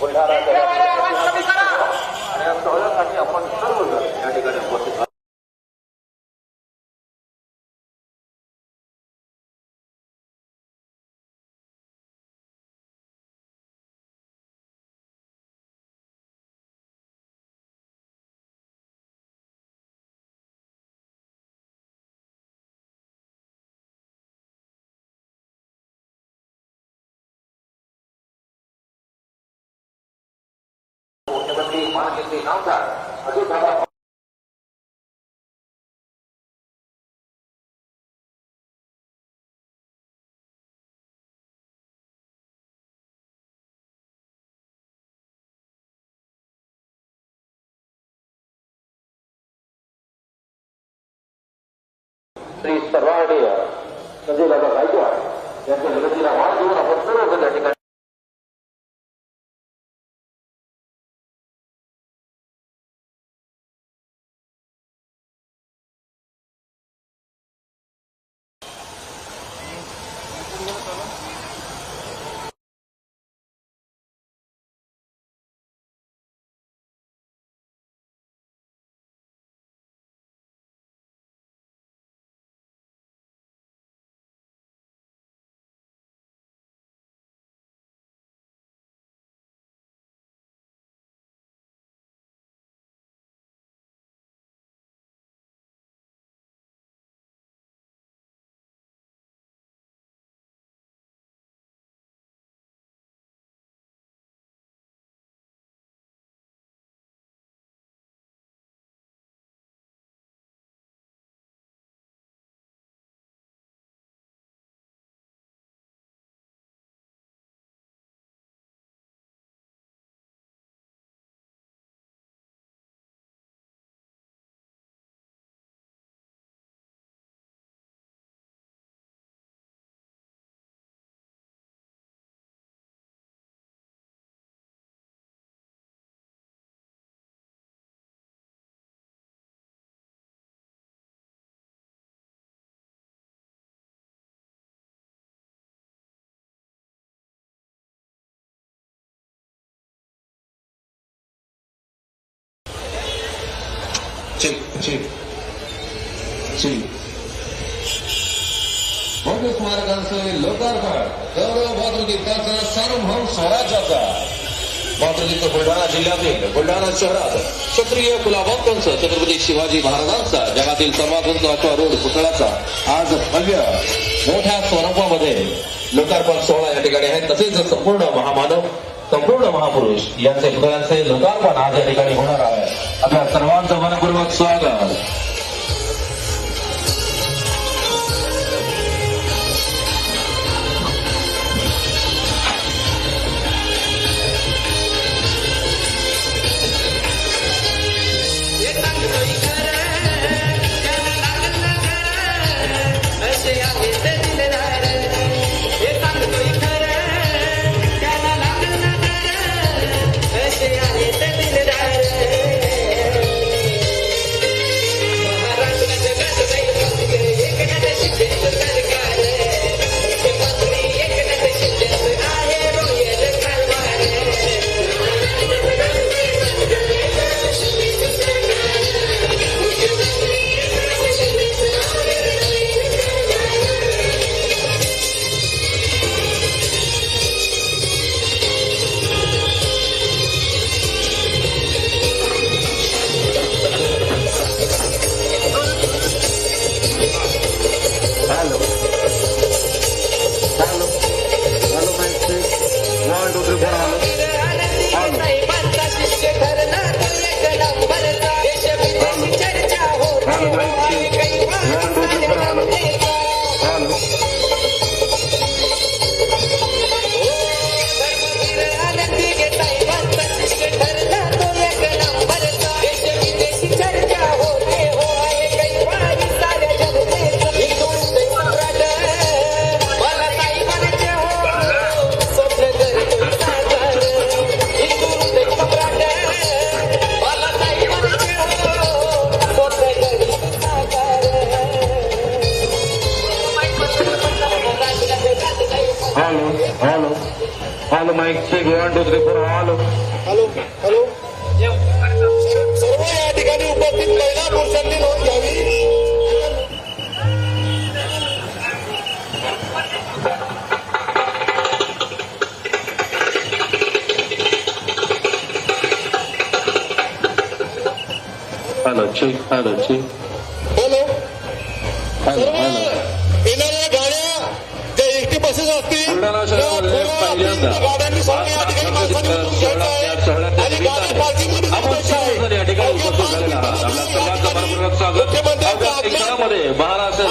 बुलढाणा आपण सर्वजण या ठिकाणी उपस्थित आहोत. मुख्यमंत्री माननीय नामदार अजित दादा श्री सर्वांगीय संजय दादा गायकवाड यांच्या निवडीला वाढ देऊन आपण सर्व त्या ठिकाणी Check, check. Check. भव्य स्मारकांचे लोकार्पण गौरव मातृगीताचा सार्वभौम स्वराज्याचा मातृगीत बुलढाणा जिल्ह्यातील बुलढाणा शहरात क्षत्रिय कुलावंतांचा छत्रपती शिवाजी महाराजांचा जगातील सर्वात उंच अथवा रोड पुतळ्याचा आज भव्य मोठ्या स्वरूपामध्ये लोकार्पण सोहळा या ठिकाणी आहे. तसेच संपूर्ण महामानव संपूर्ण महापुरुष यांचे हृदयाचे लोकार्पण आज या ठिकाणी होणार आहे. आपल्या सर्वांचं मनपूर्वक स्वागत. that hello hello hello mike check one two three four hello hello hello सर्व या ठिकाणी उपस्थित महिला पुरुषांनी नोंद घ्यावी hello check hello check hello hello सर्व हॅलो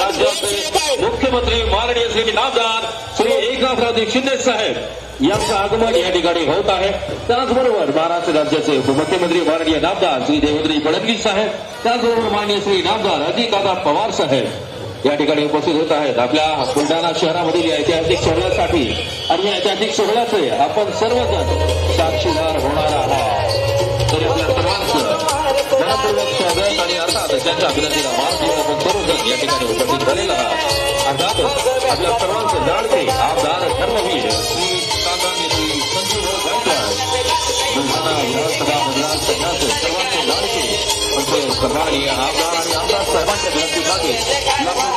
राज्याचे मुख्यमंत्री माननीय श्री नामदार, श्री एकनाथरावजी शिंदे साहेब यांचं आगमन या ठिकाणी होत आहे त्याचबरोबर महाराष्ट्र राज्याचे उपमुख्यमंत्री माननीय नामदार श्री देवेंद्र फडणवीस साहेब त्याचबरोबर माननीय श्री नामदार अजितदादा पवार साहेब। या ठिकाणी उपस्थित होत आहेत. आपल्या बुलढाणा ऐतिहासिक सोहळ्यासाठी या ऐतिहासिक सोहळ्याचे आपण सर्वजण साक्षीदार होणार आहात. स्वागत उपस्थित आमदार सर्वांचे आमदार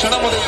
Sonamos de